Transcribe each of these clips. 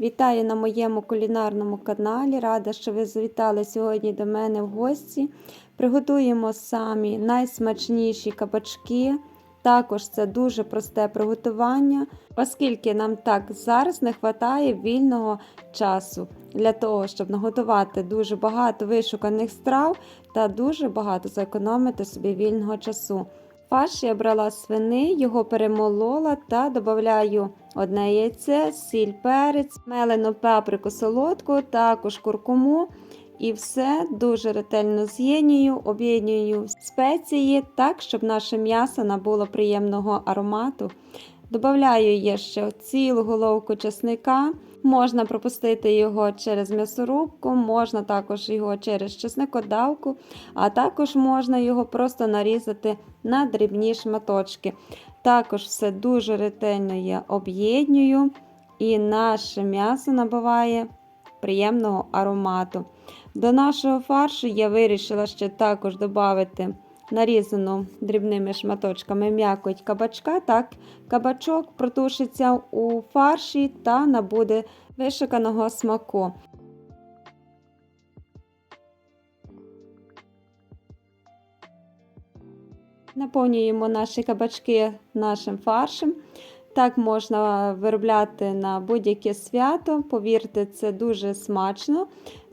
Вітаю на моєму кулінарному каналі. Рада, що ви завітали сьогодні до мене в гості. Приготуємо самі найсмачніші кабачки. Також це дуже просте приготування, оскільки нам так зараз не вистачає вільного часу для того, щоб наготувати дуже багато вишуканих страв та дуже багато зекономити собі вільного часу. Фарш я брала свини, його перемолола та додаю одне яйце, сіль, перець, мелену паприку солодку, також куркуму. І все дуже ретельно з'єднюю, об'єднюю спеції так, щоб наше м'ясо набуло приємного аромату. Добавляю є ще цілу головку чесника. Можна пропустити його через м'ясорубку, можна також його через чесникодавку, а також можна його просто нарізати на дрібні шматочки. Також все дуже ретельно я об'єднюю, і наше м'ясо набуває приємного аромату. До нашого фаршу я вирішила ще також додати нарізану дрібними шматочками м'якоть кабачка. Так, кабачок протушиться у фарші та набуде вишиканого смаку. Наповнюємо наші кабачки нашим фаршем. Так можна виробляти на будь-яке свято. Повірте, це дуже смачно.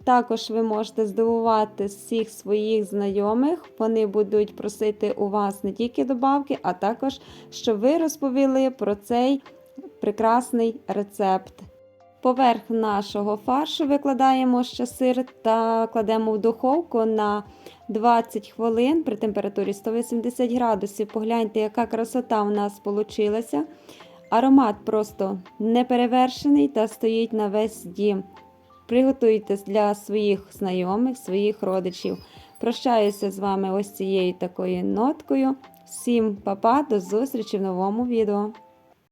Також ви можете здивувати всіх своїх знайомих. Вони будуть просити у вас не тільки добавки, а також, щоб ви розповіли про цей прекрасний рецепт. Поверх нашого фаршу викладаємо ще сир та кладемо в духовку на 20 хвилин при температурі 180 градусів. Погляньте, яка красота у нас вийшла. Аромат просто неперевершений та стоїть на весь дім. Приготуйте для своїх знайомих, своїх родичів. Прощаюся з вами ось цією такою ноткою. Всім па-па, до зустрічі в новому відео.